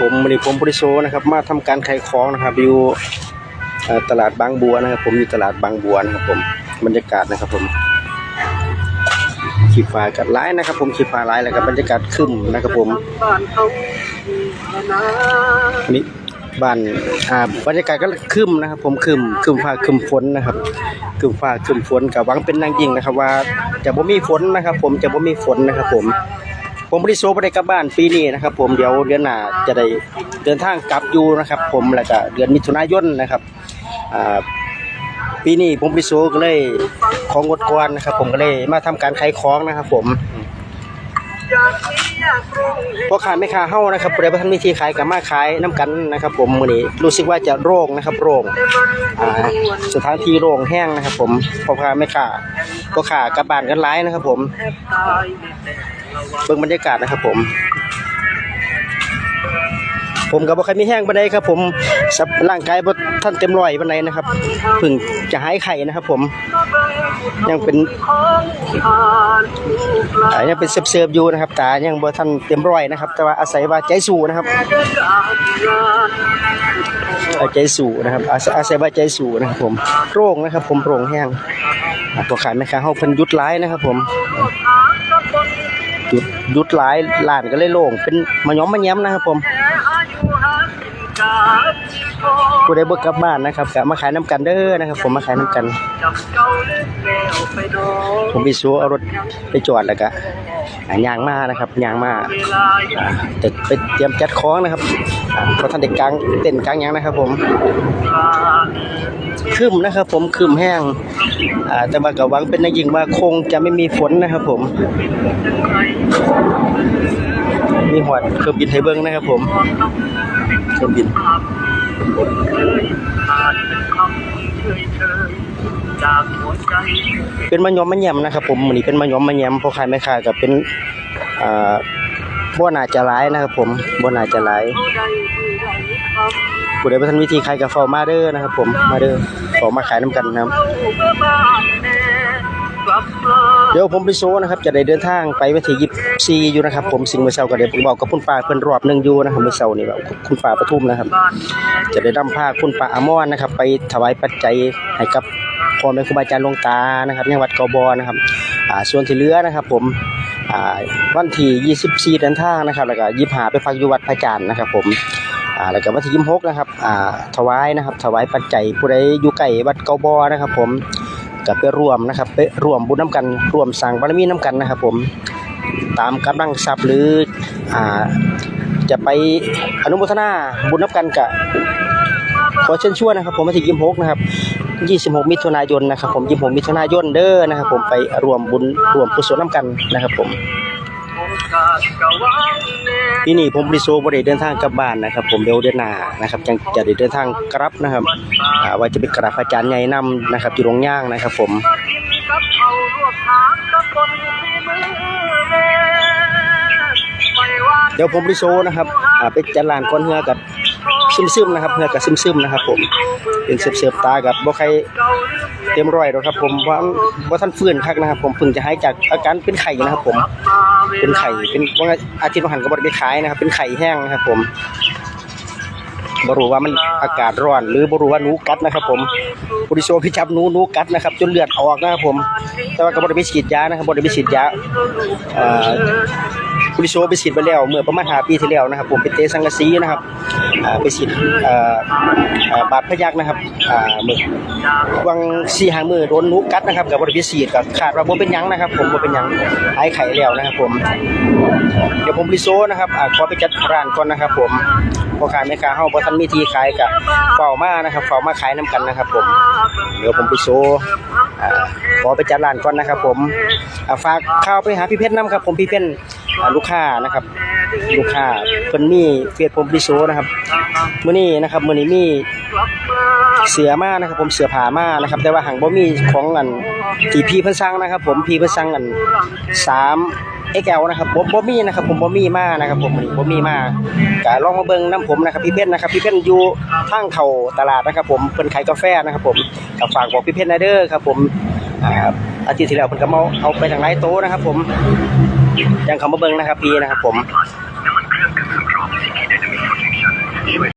ผมวันนี้ผมบริโซนะครับ มาทำการขายของนะครับอยู่ตลาดบางบัวนะครับ ผมอยู่ตลาดบางบัวนะครับ ผมบรรยากาศนะครับ ผมขีฟ้ากัดร้ายนะครับ ผมขีฟ้าร้ายแล้วก็บรรยากาศครึ้มนะครับ ผมนี่บ้านอ่าบรรยากาศก็ครึ้มนะครับ ผมครึ้มครึ้มฟ้าครึ้มฝนนะครับครึ้มฟ้าครึ้มฝนกับหวังเป็นนางยิ่งนะครับ ว่าจะบ่มีฝนนะครับ ผมจะบ่มีฝนนะครับ ผม ผมบริโซบ่ได้กลับบ้านปีนี้นะครับ ผมเดี๋ยวเดือนหน้าจะได้เดินทางกลับอยู่นะครับ ผมแล้วก็เดือนมิถุนายนนะครับปีนี้ผมบริโซก็เลยของงดก่อนนะครับ ผมก็เลยมาทำการขายของนะครับ ผมอยายากรู้พ่อค้าแม่ค้าเฮานะครับผู้ใดบ่ทันมีที่ขายก็มาขายน้กันนะครับ ผมมือนี้รู้สึกว่าจะโล่งนะครับโล่งสถานที่โล่งแห้งนะครับ ผมพ่อค้าแม่ค้าพ่อค้ากลับบ้านกันหลายนะครับ ผม เบิ่งบรรยากาศนะครับผม ผมก็บ่ค่อยมีแห้งปานใดครับ ผมสับร่างกายบ่ทันเต็มร้อยปานใดนะครับเพิ่งจะหายไข้นะครับ ผม ยังเป็นของผ่ายังเป็นเสิร์ฟๆอยู่นะครับตายังบ่ทันเต็มร้อยนะครับ แต่ว่าอาศัยว่าใจสู้นะครับอาใจสู่นะครับอาศัยว่าใจสู่นะครับผมโร่งนะครับ ผมโร่งแห้งอ่าตัวขายแม่ค้าเฮาเพิ่นยุดหลายนะครับ ผม หยุดหยุดหลายลานก็เลยโล่งเป็นมาย้อมมาแย้มนะครับผม ผู้ใดบ่กลับบ้านนะครับก็มาขายน้ำกันเด้อนะครับ ผมมาขายน้ำกัน ผมไปซูเอารถไปจอดแล้วก็อ่าย่างมานะครับยางมาเวลาอยู่อ่าแต่ไปเตรียมจัดของนะครับอ่าเพราะท่านเด็กกลางเต้นกลางหยังนะครับ ผมครึมนะครับ ผมครึมแห้งอ่าแต่ว่าก็หวังเป็นอย่างยิงว่าคงจะไม่มีฝนนะครับ ผม มีหอดเครื่องบินไทเบิ้งนะครับ ผมเครื่องบิน เป็นมะยอมมะแยมนะครับ ผมมื้อนี้เป็นมะยอมมะแยมพ่อขายแม่ค้าก็เป็นอ่าบ่น่าจะหลายนะครับ ผมบ่น่าจะหลายเขาได้ผู้ใดคำผู้ใดบ่ทันวิธีขายก็เฝ้ามาเด้อนะครับ ผมมาเดอเฝ้ามาขายนํกันนะครับ เดี๋ยวผมไปโซนะครับจะได้เดินทางไปวันที่24อยู่นะครับ ผมสิ่งมื้อเช้าก็ได้บอกกับคุณป้าเพิ่นรอบหนึ่งอยู่นะครับมือเช้านี่แบบคุณป้าปทุมนะครับ จะได้นำพาคุณป้าอมรนะครับ ไปถวายปัจจัยให้กับพ่อแม่ครูบาอาจารย์หลวงตานะครับยังวัดกบอนะครับอ่าส่วนที่เหลือนะครับ ผมอ่าวันที่24เดินทางนะครับ แล้วก็25ไปพักอยู่วัดพระอาจารย์นะครับ ผมอ่าแล้วก็วันที่26นะครับอ่าถวายนะครับ ถวายปัจจัยผู้ใดอยู่ใกล้วัดกบอนะครับ ผม ก็ไปร่วมนะครับไปร่วมบุญน้ำกันร่วมสร้างบารมีน้ำกันนะครับ ผมตามกำลังทรัพย์หรืออ่าจะไปอนุโมทนาบุญน้ำกันกับขอเชิญชวนนะครับ ผมวันที่26นะครับ26 มิถุนายนนะครับผม26มิถุนายนเด้อนะครับ ผมไปรวมบุญรวมกุศลน้ำกันนะครับ ผม ที่นี่ผมริโซบ่ได้เดินทางกลับบ้านนะครับ ผมเดี๋ยวเดือนหน้านะครับจังจะได้เดินทางกลับนะครับว่าจะไปกราบอาจารย์ใหญ่นํนะครับที่โรงย่างนะครับ ผมเดี๋ยวผมริโซนะครับไปจัดลานก้อนเหือกับ ซึมๆนะครับเหือกับซึมๆนะครับ ผมเป็นเสือบๆตากับบ่ใครเก่เต็มร้อยหรอกครับ ผมว่าว่าท่านฟื้นคักนะครับ ผมเพิ่งจะหายจากอาการเป็นไข่นะครับ ผม เป็นไข่เป็นว่าอาทิตย์วันหันก็บไดไปขายนะครับ เป็นไข่แห้งนะครับ ผมบรู้ว่ามันอากาศร้อน หรือบรู้ว่านูกัดนะครับ ผม บริโซพี่จับนูนูกัดนะครับ จนเลือดออกนะครับผม แต่ว่าก็บไดไปฉีดยานะครับบไดไปฉีดยาบริโซไปฉีดไปแล้วเมื่อประมาณ5ปีที่แล้วนะครับ ผมไปเตะสังกะสีนะครับไปฉีดบาดพยักนะครับเมื่อวังสีหางมือโดนนูกัดนะครับกับบไดไปฉีดกับขาดว่าบ่เป็นยังนะครับ ผมบ่เป็นยังหายไข้แล้วนะครับ ผม เดี๋ยวผมบริโซนะครับอ่าขอไปจัดร้านก่อนนะครับ ผมพ่อค้าแม่ค้าเฮาบ่ทันมีทีขายกะเฝ้ามานะครับเฝ้ามาขายนํกันนะครับผมเดี๋ยวผมไปโซอ่ขอไปจัดร้านก่อนนะครับ ผมฝากข้าวไปหาพี่เพชรน้ำครับ ผมพี่เพชรอ่าลูกค้านะครับ ลูกค้าเพิ่นมีเฟซผมบริโซนะครับมื้อนี้นะครับมื้อนี้มีเสือมานะครับ ผมเสือผ้ามานะครับ แต่ว่าหังบ่มีของอันที่พี่เพิ่นสั่งนะครับ ผมพี่เพิ่นสั่งอัน3 XL นะครับผมบ่มีนะครับผมบ่มีมานะครับผมมื้อนี้บ่มีมาก็ลองมาเบิ่งน้ำผมนะครับพี่เพชรนะครับพี่เพชรอยู่ทางเข้าตลาดนะครับ ผมเพิ่นขายกาแฟนะครับ ผมก็ฝากบอกพี่เพชรนะเด้อครับ ผมอาทิตย์ที่แล้วเพิ่นก็มาเอาไปทางไลน์โตะนะครับ ผม ยังคำว่าเบิ้งนะครับพี่นะครับผม